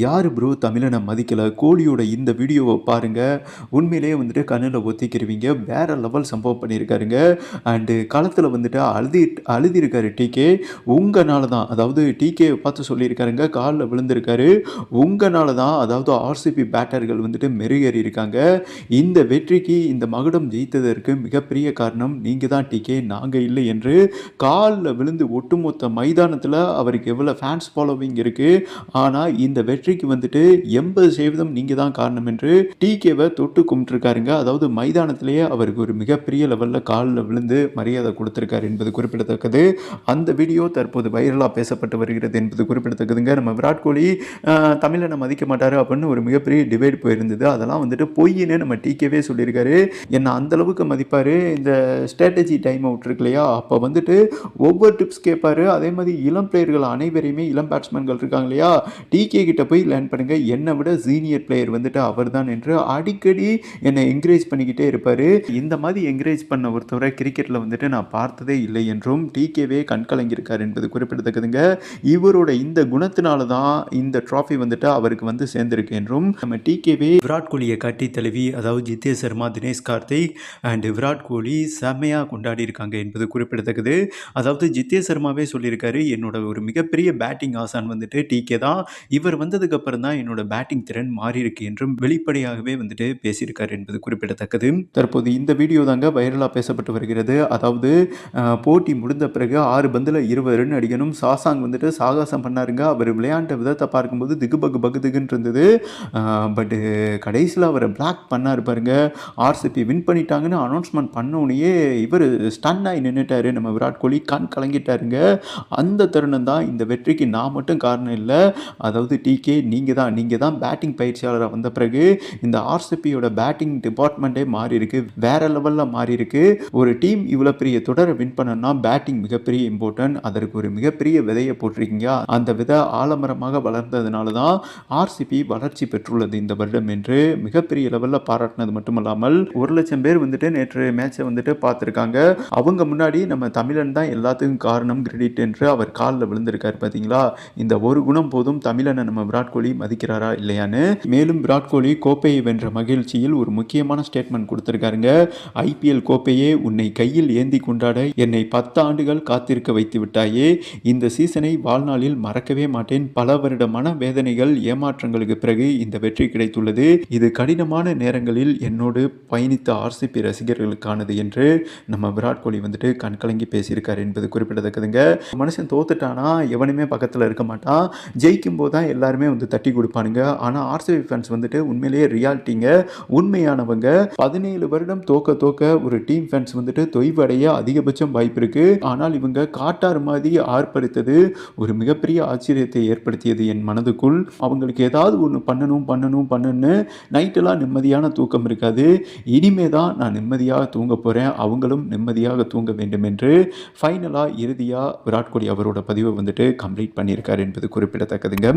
யார் ப்ரோ தமிழனை மதிக்கலை? கோலியோட இந்த வீடியோவை பாருங்கள் உண்மையிலேயே வந்துட்டு கண்ணில் ஒத்திக்கிருவீங்க. வேறு லெவல் சம்பவம் பண்ணியிருக்காருங்க. அண்டு களத்தில் வந்துட்டு அழுதி அழுதியிருக்காரு டிகே உங்களால் தான் அதாவது டிகே பார்த்து சொல்லியிருக்காருங்க. காலில் விழுந்திருக்காரு. உங்களால் தான் அதாவது ஆர்சிபி பேட்டர்கள் வந்துட்டு மெருகேறி இருக்காங்க. இந்த வெற்றிக்கு இந்த மகுடம் ஜெயித்ததற்கு மிகப்பெரிய காரணம் நீங்கள் தான் டிகே நாங்கள் இல்லை என்று காலில் விழுந்து ஒட்டுமொத்த மைதானத்தில் அவருக்கு எவ்வளோ ஃபேன்ஸ் ஃபாலோவிங் இருக்குது ஆனால் இந்த வெற்றிக்கு வந்துட்டு எண்பது சதவீதம் நீங்கள் தான் காரணம் என்று டிகேவை தொட்டு கும்பிட்டுருக்காருங்க. அதாவது மைதானத்திலேயே அவருக்கு ஒரு மிகப்பெரிய லெவலில் காலில் விழுந்து மரியாதை கொடுத்துருக்காரு என்பது குறிப்பிடத்தக்கது. அந்த வீடியோ தற்போது வைரலாக பேசப்பட்டு வருகிறது என்பது குறிப்பிடத்தக்கதுங்க. நம்ம விராட் கோலி தமிழனை மதிக்க மாட்டார் அப்படின்னு ஒரு மிகப்பெரிய டிபேட் போயிருந்தது. அதெல்லாம் வந்துட்டு பொய்ன்னு நம்ம டிகேவே சொல்லியிருக்காரு. என்ன அந்தளவுக்கு மதிப்பார். இந்த ஸ்ட்ராட்டஜி டைம் அவுட் இருக்கு இல்லையா? அப்போ வந்துட்டு ஒவ்வொரு டிப்ஸ் கேட்பார். அதே மாதிரி இளம் பிளேயர்கள் அனைவரையுமே இளம் பேட்ஸ்மேன்கள் இருக்காங்க இல்லையா? டிகே கிட்ட போய் லேர்ன் பண்ணுங்கள் என்னை விட சீனியர் பிளேயர் வந்துட்டு அவர்தான் என்று அடிக்கடி என்னை என்கரேஜ் பண்ணிக்கிட்டே இருப்பார். இந்த மாதிரி என்கரேஜ் பண்ண ஒருத்தவரை கிரிக்கெட்டில் வந்துட்டு நான் பார்த்ததே இல்லை என்றும் டிகேவே கண்கலங்கியிருக்கார் என்பது குறிப்பிடத்தக்கதுங்க. இவரோட இந்த குணத்தினால தான் இந்த ட்ராஃபி வந்துட்டு அவருக்கு வந்து சேர்ந்திருக்கு என்றும் நம்ம டிகேவே விராட் கோலியை கட்டி தழுவி அதாவது ஜித்தே சர்மா தினேஷ் கார்த்திக் அண்ட் விராட் கோலி செம்மையாக கொண்டாடி இருக்காங்க என்பது குறிப்பிடத்தக்கது. அதாவது ஜித்தேஷ் சர்மாவே சொல்லியிருக்காரு என்னோட ஒரு மிகப்பெரிய பேட்டிங் ஆசான் வந்துட்டு டிகே தான். இவர் வந்து அப்புறம் தான் என்னோட பேட்டிங் திறன் மாறி இருக்கு என்றும் வெளிப்படையாகவே வந்துட்டு பேசியிருக்கார் என்பது குறிப்பிடத்தக்கது. தற்போது இந்த வீடியோ தாங்க வைரலாக பேசப்பட்டு வருகிறது. அதாவது போட்டி முடிந்த பிறகு ஆறு பந்தில் இருபது ரன் அடிக்கணும். சாசாங் வந்துட்டு சாகசம் பண்ணாருங்க. அவர் விளையாண்ட விதத்தை பார்க்கும்போது திகு பகு பகு திகுன்னு இருந்தது. பட்டு கடைசியில் அவரை பிளாக் பண்ணார் பாருங்க. ஆர்சிபி வின் பண்ணிட்டாங்கன்னு அனௌன்ஸ்மெண்ட் பண்ண இவர் ஸ்டன் ஆகி நின்றுட்டாரு நம்ம விராட் கோலி கண் கலங்கிட்டாருங்க. அந்த தருணம் தான் இந்த வெற்றிக்கு நான் மட்டும் காரணம் இல்லை. அதாவது டிகே நீங்கள் தான் நீங்கள் தான் பேட்டிங் பயிற்சியாளராக வந்த பிறகு இந்த ஆர்சிபியோட பேட்டிங் டிபார்ட்மெண்ட்டே மாறி இருக்கு. வேற லெவலில் மாறி இருக்கு. ஒரு டீம் இவ்வளோ பெரிய தொடரை வின் பண்ணணும்னா பேட்டிங் மிகப்பெரிய இம்பார்ட்டன்ட் அதற்கு ஒரு மிகப்பெரிய விதையை போட்டிருக்கீங்க. அந்த விதை ஆலமரமாக வளர்ந்ததுனால தான் ஆர்சிபி வளர்ச்சி பெற்றுள்ளது இந்த வருடம் என்று மிகப்பெரிய லெவலில் பாராட்டினது மட்டுமல்லாமல் ஒரு லட்சம் பேர் வந்துட்டு நேற்று மேட்சை வந்துட்டு பார்த்துருக்காங்க. அவங்க முன்னாடி நம்ம தமிழன் தான் எல்லாத்துக்கும் காரணம் கிரெடிட் என்று அவர் காலில் விழுந்திருக்காரு பார்த்தீங்களா இந்த ஒரு குணம் போதும் தமிழனை நம்ம விராட் கோலி மதிக்கிறாரா இல்லையான்னு. மேலும் விராட் கோலி கோப்பையை வென்ற மகிழ்ச்சியில் ஒரு முக்கியமான ஸ்டேட்மெண்ட் கொடுத்திருக்காருங்க. ஐபிஎல் கோப்பையே உன்னை கையில் ஏந்தி கொண்டாட என்னை பத்து ஆண்டுகள் காத்திருக்க வைத்து விட்டாயே. இந்த சீசனை வாழ்நாளில் மறக்கவே மாட்டேன். பல வருட மன வேதனைகள் ஏமாற்றங்களுக்கு பிறகு இந்த வெற்றி கிடைத்துள்ளது. இது கடினமான நேரங்களில் என்னோடு பயணித்த ஆர்சிபி ரசிகர்களுக்கானது என்று நம்ம விராட் கோலி வந்துட்டு கண்கலங்கி பேசியிருக்காரு என்பது குறிப்பிடத்தக்கதுங்க. மனுஷன் தோத்துட்டானா? எவனுமே பக்கத்தில் இருக்க மாட்டான். ஜெயிக்கும் போது தான் எல்லாருமே வந்து தட்டி கொடுப்பானுங்க. ஆனால் ஆர்சிபி ஃபேன்ஸ் வந்துட்டு உண்மையிலேயே ரியாலிட்டிங்க உண்மையானவங்க. பதினேழு வருடம் தோக்க தோக்க ஒரு டீம் ஃபேன்ஸ் வந்துட்டு தொய்வடைய அதிகபட்சம் வாய்ப்பு இருக்கு. ஆனால் இவங்க காட்டார் மாதிரி ஆர்ப்பரித்தது ஒரு மிகப்பெரிய ஆச்சரியத்தை ஏற்படுத்தியது என் மனதுக்குள். அவங்களுக்கு ஏதாவது ஒன்று பண்ணணும் பண்ணணும் பண்ணணும்னு நைட்டெல்லாம் நிம்மதியான தூக்கம் இருக்காது. இனிமே தான் நான் நிம்மதியாக தூங்க போகிறேன் அவங்களும் நிம்மதியாக தூங்க வேண்டும் என்று ஃபைனலாக இறுதியாக விராட் கோலி அவரோட பதிவை வந்துட்டு கம்ப்ளீட் பண்ணியிருக்காரு என்பது குறிப்பிடத்தக்கதுங்க.